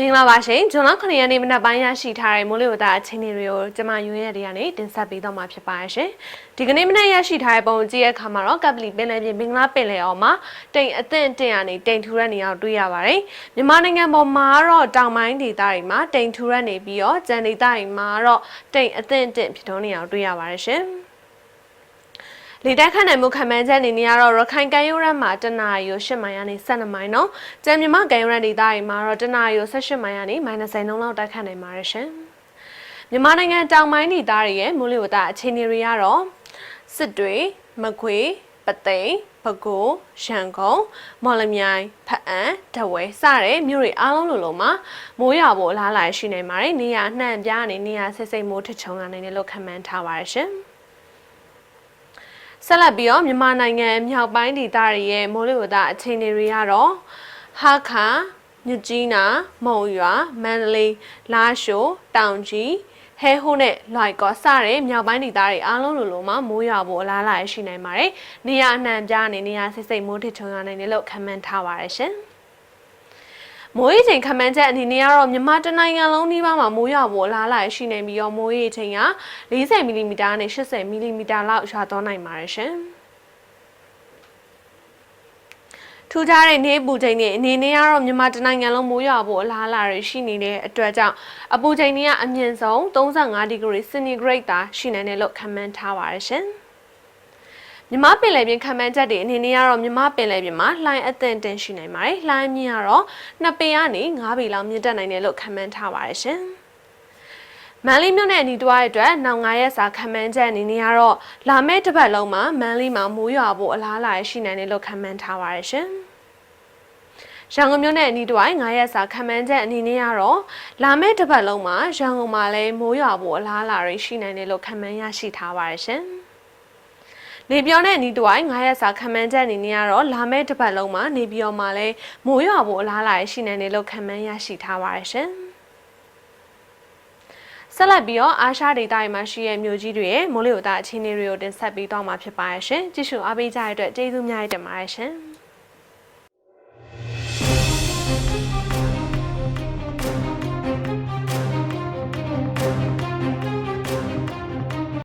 မင်္ဂလာပါရှင်ဂျွန်လ9ရက်နေ့မနက်ပိုင်းရရှိထားတဲ့မိုးလေဝသအခြေအနေတွေကိုကျွန်မရွေးရတဲ့ကနေတင်ဆက်ပေးတော့မှာဖြစ်ပါရှင်ဒီကနေ့မနက်ရရှိထားတဲ့ပုံကြည့်ရတဲ့အခါမှာတော့ကပလီပင်လယ်ပြင်မင်္ဂလာပင်လယ်အော်မှာတိမ်အသင့်တင်ရနေတိမ်ထူရက်နေအောင်တွေ့ရပါတယ်မြန်မာနိုင်ငံပေါ်မှာတော့တောင်ပိုင်းဒေသတွေမှာတိမ်ထူရက်နေပြီးတော့ကြံဒေသတွေမှာတော့တိမ်အသင့်တင်ဖြစ်ထွန်းနေအောင်တွေ့ရပါတယ်ရှင် လေတက်ခတ်နိုင်မှုခံမှန်းချက်အနေနဲ့ကတော့ရခိုင်ကမ်းရိုးတန်းမှာတနအီကို8မိုင်ကနေ12မိုင်နော်။ကြံမြမကမ်းရိုးတန်းဒေသတွေမှာတော့တနအီကို18မိုင်ကနေ -30 နှုန်းလောက်တက်ခတ်နိုင်ပါတယ်ရှင်။မြန်မာနိုင်ငံတောင်ပိုင်းဒေသတွေရဲ့မိုးလေဝသအခြေအနေတွေကတော့စစ်တွေ၊မကွေး၊ပသိမ်၊ပဲခူး၊ရန်ကုန်၊မော်လမြိုင်၊ဖအံ၊တဝဲစတဲ့မြို့တွေအားလုံးလိုလိုမှာမိုးရွာဖို့အလားအလာရှိနေပါတယ်။နေရာနှံ့ပြားနေနေရာဆိတ်ဆိတ်မိုးထချုံလာနိုင်တယ်လို့ခန့်မှန်းထားပါတယ်ရှင်။ ဆက်လက်ပြီးတော့မြန်မာနိုင်ငံမြောက်ပိုင်းဒေသတွေရဲ့မိုးလေဝသအခြေအနေတွေကတော့ဟာခါမြစ်ကြီးနာမုံရွာမန္တလေးလာရှိုးတောင်ကြီးဟဲဟိုးနဲ့လွိုက်ကောစတဲ့မြောက်ပိုင်းဒေသတွေအားလုံးလိုလိုမှာမိုးရွာဖို့အလားအလာရှိနိုင်ပါတယ်။နေရာအနှံ့ပြားနေနေရာဆိတ်ဆိတ်မိုးထချုံရနိုင်တယ်လို့ခန့်မှန်းထားပါတယ်ရှင်။ မိုးရေချိန်ခန့်မှန်းချက်အနေနဲ့ကတော့မြန်မာတနိုင်ငံလုံးနှီးပါးမှာမိုးရွာဖို့အလားအလာရှိနေပြီးတော့မိုးရေချိန်က40မီလီမီတာနဲ့80မီလီမီတာလောက်ရွာသွန်းနိုင်ပါတယ်ရှင်။ထူးခြားတဲ့နေပူချိန်တွေအနေနဲ့ကတော့မြန်မာတနိုင်ငံလုံးမိုးရွာဖို့အလားအလာတွေရှိနေတဲ့အတွက်ကြောင့်အပူချိန်တွေကအမြင့်ဆုံး35ဒီဂရီစင်တီဂရိတ်သာရှိနိုင်တယ်လို့ခန့်မှန်းထားပါတယ်ရှင်။ မြမပင်လယ်ပြင်ခံမှန်းချက်တွေအနေနဲ့ကတော့မြမပင်လယ်ပြင်မှာလှိုင်းအသင့်တင်ရှိနိုင်ပါတယ်။လှိုင်းမြင့်ကတော့2ပေကနေ9ပေလောက်မြင့်တက်နိုင်တယ်လို့ခန့်မှန်းထားပါတယ်ရှင်။မန်လေးမြို့နယ်အနီးတွားရဲ့အတွက်နောက်9ရက်စာခံမှန်းချက်အနေနဲ့ကတော့လာမယ့်တစ်ပတ်လုံးမှာမန်လေးမှာမိုးရွာဖို့အလားအလာရှိနိုင်တယ်လို့ခန့်မှန်းထားပါတယ်ရှင်။ရန်ကုန်မြို့နယ်အနီးတစ်ဝိုင်း9ရက်စာခံမှန်းချက်အနေနဲ့ကတော့လာမယ့်တစ်ပတ်လုံးမှာရန်ကုန်မှာလည်းမိုးရွာဖို့အလားအလာတွေရှိနိုင်တယ်လို့ခန့်မှန်းရရှိထားပါတယ်ရှင်။ နေပြောင်းတဲ့နီးတဝိုင်း9ရက်စာခံမှန်းချက်အနေနဲ့ကတော့လာမယ့်တစ်ပတ်လုံးမှာနေပြောင်းမှာလည်းမိုးရွာဖို့အလားအလာရှိနေတယ်လို့ခံမှန်းရရှိထားပါတယ်ရှင်။ဆက်လက်ပြီးတော့အာရှဒေသတွေမှာရှိတဲ့မြို့ကြီးတွေရဲ့မိုးလေဝသအခြေအနေတွေကိုတင်ဆက်ပေးသွားမှာဖြစ်ပါရဲ့ရှင်။ကြည့်ရှုအားပေးကြတဲ့အတွက်ကျေးဇူးများတင်ပါတယ်ရှင်။